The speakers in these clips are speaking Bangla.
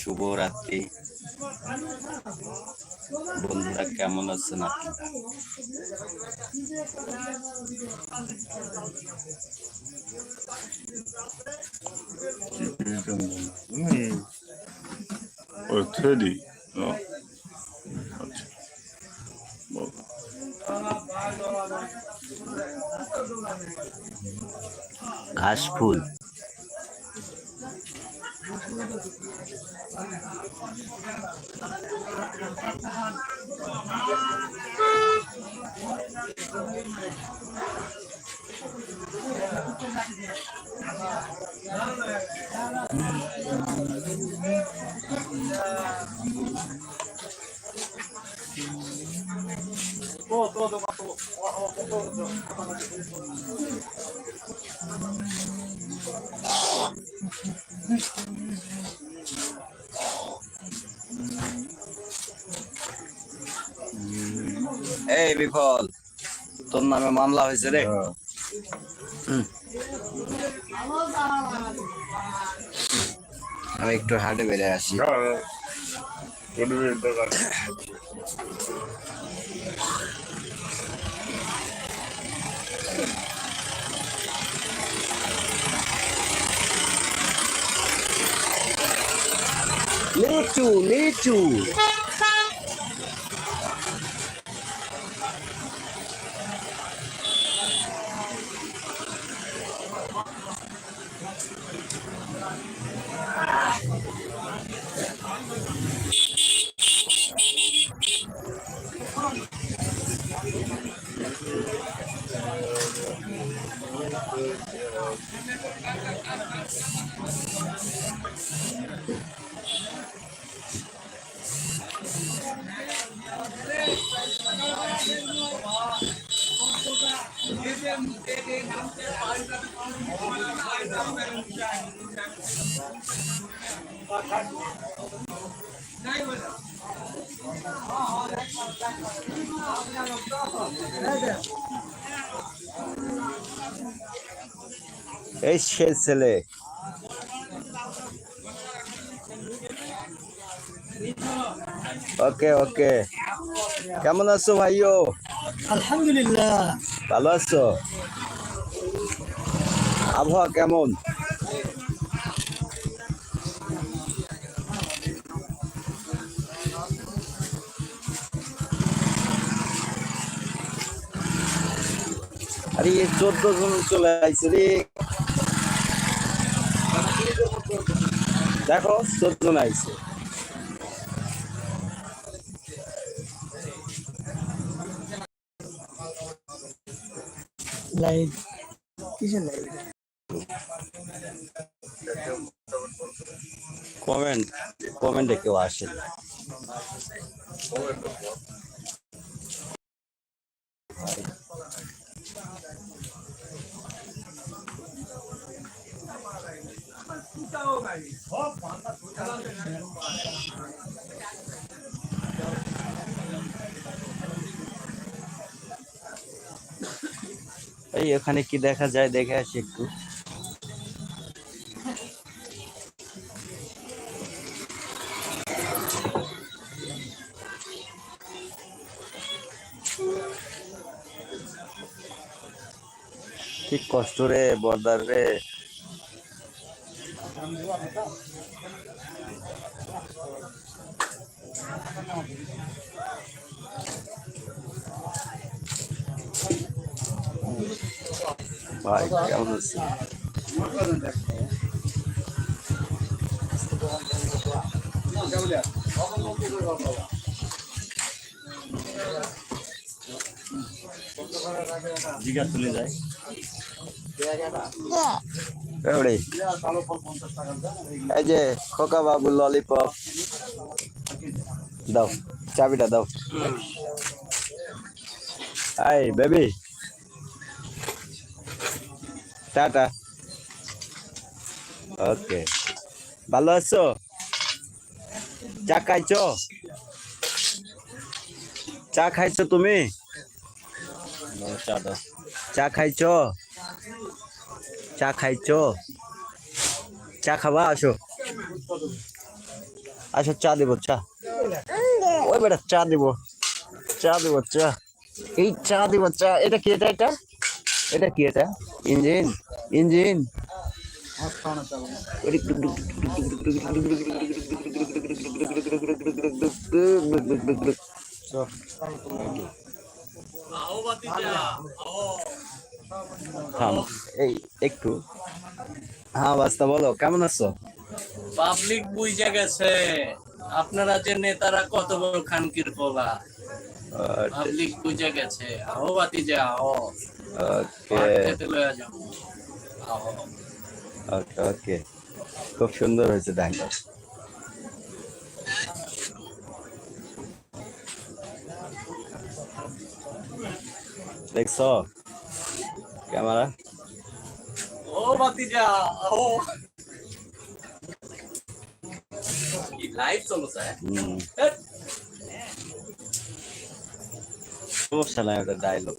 শুভরাত্রি। বন্ধুরা কেমন আছেন থ্রেডি আচ্ছা ঘাস ফুল। এই বিফল। তোর নামে মামলা হয়েছে রে। হ্যাঁ। আমি একটু হাটে বেড়ে আসি। লিচু লিচু। এই সে ছেলে। ওকে ওকে। কেমন আছো ভাইও আলহামদুলিল্লাহ। ভালো আছো? আবহাওয়া কেমন? আরে চোদ্দ জন চলে আইছে রে। দেখো চোদ্দ জন আইছে। লাইভ কিসের কমেন্ট কমেন্টে কেউ আসে না। এই ওখানে কি দেখা যায় দেখে আসি একটু। কি কষ্ট রে বর্দার রে। ভাই কেমন আছে জিগা চলে যায়। এই যে খোকা বাবু ললিপপ। দাও চাবিটা দাও। আই বেবি। টাটা। ওকে। ভালো আছো? চা খাইছো? চা খাইছো তুমি? চা খাইছো? চা খাইছো? চা খাবা? আসো। আচ্ছা চা দেবো, চা। ওই বেটা, চা দেবো। চা দেবো, চা। এই চা দেবো, চা। এটা কি, এটা এটা? এটা কি, এটা? Engine engine. এই একটু। হ্যাঁ বাস্তা বলো কেমন আছো? পাবলিক বুঝে গেছে। আপনারা যে নেতারা কত বড় খানকির পোলা। পাবলিক বুঝে গেছে। আহো বাতি যে আহো ওকে। ওকে ওকে। খুব সুন্দর হয়েছে ডায়লগ দেখছ? ক্যামেরা? ও আহো কি লাইভ চলছে? হুম, সমস্যা নাই ওটা ডায়লগ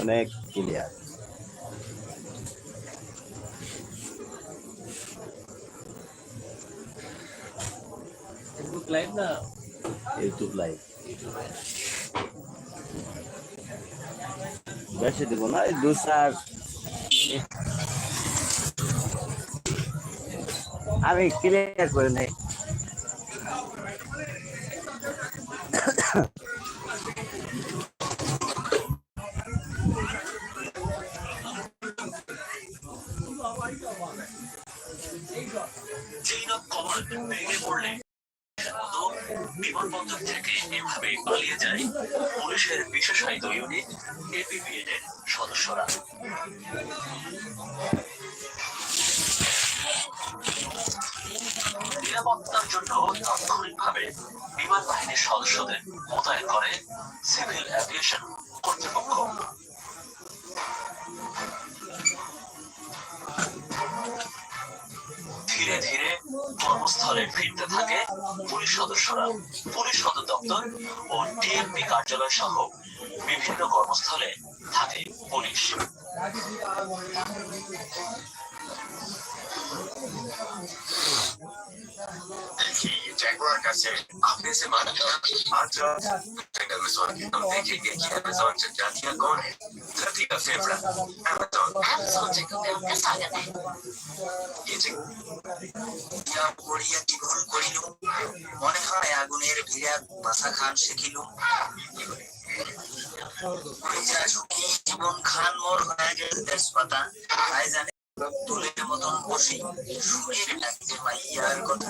অনেক ক্লিয়ার লাইভ না? ইউটিউব লাইভ বেশি দিব না এই দু চার। আমি ক্লিয়ার করে নেই। চীনত কমল ভেঙে পড়লে বিমানবন্দর থেকে এভাবেই পালিয়ে যায় পুলিশের বিশেষায়িত ইউনিট এপিপিএড এর সদস্যরা নিরাপত্তার জন্য তাৎক্ষণিকভাবে বিমান বাহিনীর সদস্যদের মোতায়েন করে সিভিল অ্যাভিয়েশন কর্তৃপক্ষ। কর্মস্থলে ফিরতে থাকে পুলিশ সদস্যরা। পুলিশ সদর দপ্তর ও টিএমপি কার্যালয় সহ বিভিন্ন কর্মস্থলে থাকে পুলিশ। জাগুয়ার কাছে আপনি যে মানুষ आपने से माना आज अमेजोन की हम देखेंगे कि अमेजोन जनजातियां कौन है धरती का फेफड़ा अमेजोन अमेज़न जगह में आपका स्वागत है ये যে ইয়া পড়িয়া কি ভুল করিল মনে হয় আগুনের ভিড়া বাসা খান শিখিল ভিজা ঝুঁকি জীবন খান মোর হয়ে গেছে তেজপাতা তাই জানে তুলের মতন বসি শুনে ডাকতে মাইয়ার কথা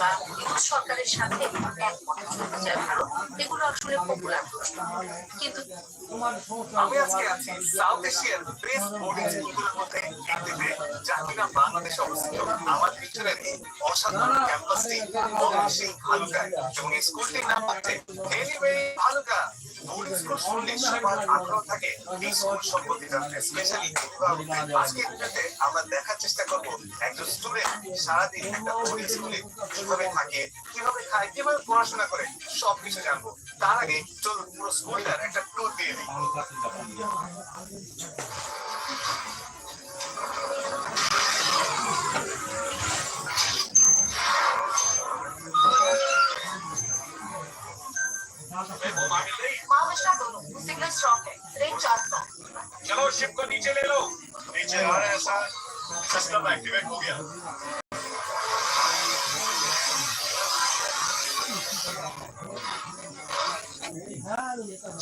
কিংবা সরকারের সাথে এগুলো আসলে পপুলার কিন্তু আমি আজকে আছি সাউথ এশিয়ার বেস্ট বোর্ডিং স্কুলগুলোর মধ্যে একটিতে যার কিনা বাংলাদেশে অবস্থিত। আমার এই অসাধারণ ক্যাম্পাসটি এবং এই স্কুলটির নাম হচ্ছে এনিওয়ে বোর্ডিং স্কুল শুনলে সবার আগ্রহ থাকে এই স্কুল সম্পর্কে জানতে। স্পেশালি আমরা দেখার চেষ্টা করব একজন স্টুডেন্ট সারাদিন একটা বোর্ডিং স্কুলে কীভাবে থাকে, কীভাবে খায় কিভাবে পড়াশোনা করে সবকিছু জানবো তার আগে চলুন পুরো স্কুলটার একটা ট্যুর দিয়ে দিই महाराष्ट्र दोनों सिग्नल स्ट्रॉन्ग है रेंज चार का चलो शिप को नीचे ले लो नीचे आ रहे हैं सर सिस्टम एक्टिवेट हो गया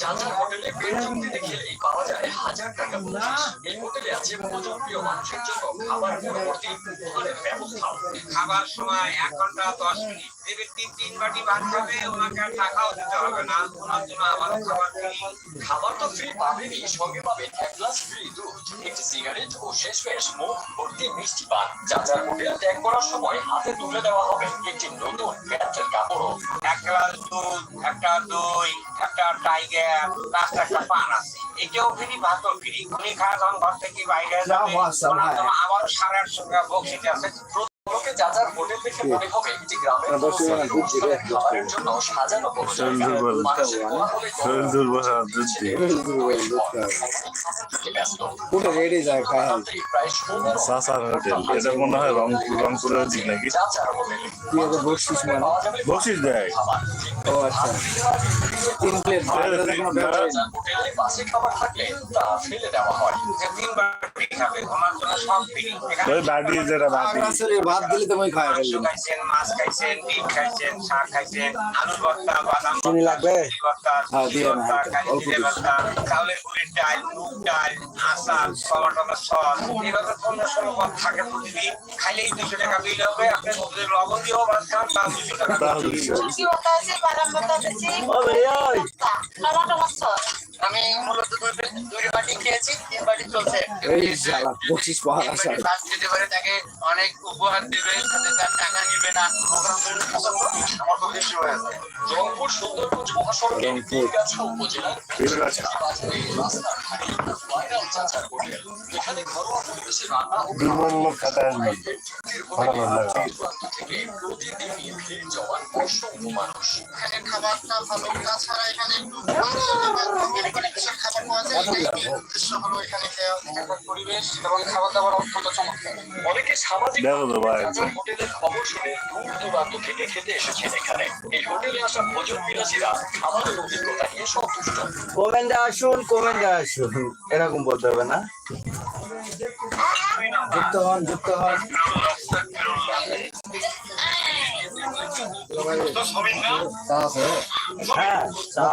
যাত্রা হোটেলে বেড চুক্তিতে খেলেই পাওয়া যায় হাজার টাকা বকশিস এই হোটেলে আছে ভোজনপ্রিয় মানুষের জন্য খাবার পরবর্তী উপহারের ব্যবস্থা। খাবার সময় এক ঘণ্টা দশ মিনিট। দেবে তিন তিন বাটি ভাত খাবে ওনাকে আর টাকাও দিতে হবে না। ওনার জন্য আবারও খাবার ফ্রি খাবার তো ফ্রি পাবেনই সঙ্গে পাবেন এক গ্লাস ফ্রি দুধ একটি সিগারেট ও শেষ মুখ ভর্তি মিষ্টি পান যাত্রার হোটেল ত্যাগ করার সময় হাতে তুলে দেওয়া হবে একটি নতুন প্যান্টের কাপড়ও। এক গ্লাস দুধ একটা দই একটা টাইগার একটা পান আছে। এটাও ফ্রি ভাতও ফ্রি উনি খাওয়া যখন ঘর থেকে বাইরে যাবে। সাড়ে আটশো টাকা বকশিস আছে। হোটেল দেখে মনে সাসার হোটেল এটা মনে হয় রংপুরের দিক নাকি? এত বসছিস মানে বকশিস দেয়? ও আচ্ছা। তিন প্লেট। কোনো ব্যাপার না হোটেলে বাসি খাবার থাকলে তা ফেলে দেওয়া হয় যে তিন বাটি যেটা বাটি ভাত দিলে তো আমি খাই খাইছেন মাছ খাইছেন ডিম খাইছেন শাক খাইছেন আলু ভর্তা বাদাম চিনি লাগবে? হ্যাঁ, দিয়ে না, কালি অল্প চাউলের গুড়ির ডাল মুগ ডাল আচার টমেটো সস এভাবে পনেরো ষোলো থাকে প্রতিদিন। খাইলেই দুশো টাকা বিল হবে আপনি যদি লবণ দিয়েও ভাত খান তা দুশো টাকা তাও দুশো। কি বাতাসে আমি মূলত দুই দুই বাটি খেয়েছি তিন বাটি চলছে। এই শালা বকশিস পাওয়া আসা ফার্স্ট দিতে পারে তাকে অনেক উপহার দেবে সাথে তার টাকা নিবে না। আমার হয়ে আছে। রংপুর সুন্দরগঞ্জ এখানে ঘরোয়া পরিবেশে রান্না ও ভিড় অসংখ্য মানুষ। এখানে খাবারটা ভালো তাছাড়া এখানে এখানে কিছু খাবার পাওয়া যায় উদ্দেশ্য হলো এখানে এখানকার পরিবেশ এবং খাবার দাবার অত্যন্ত চমৎকার অনেকে সামাজিক দেখো তো ভাই। হোটেলের খবর শুনে দূর দূরান্ত থেকে খেতে এসেছেন এখানে। এই হোটেলে আসা ভোজন বিলাসীরা খাবারের অভিজ্ঞতা নিয়ে সন্তুষ্ট। কমেন্টে আসুন কমেন্টে আসুন। এরকম বলতে হবে না। যুক্ত হন যুক্ত হন। আছে হ্যাঁ চা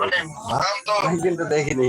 মানে দেখিনি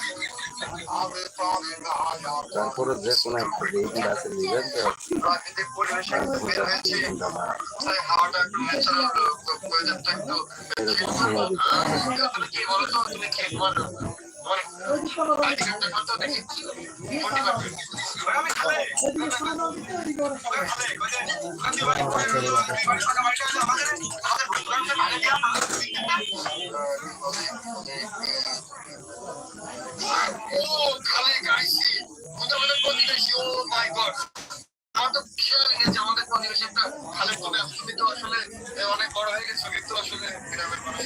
তারপরে যে কোনো একটা রেডি আছে দিবেন তো প্রাকৃতিক পরিবেশে বের হয়েছি। তাই হাওয়াটা একটু ন্যাচারাল ওয়েদারটা একটু কি বলো তুমি কি বলো। আমাদের প্রতিবেশী একটা তবে তুমি আসলে অনেক বড় হয়ে গেছো কিন্তু আসলে গ্রামের মানুষ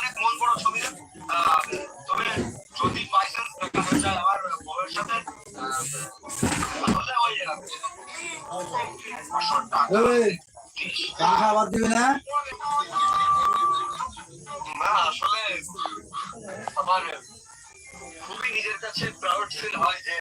খাবার দিবি না? আসলে আমার খুবই নিজের কাছে প্রাউড ফিল হয়।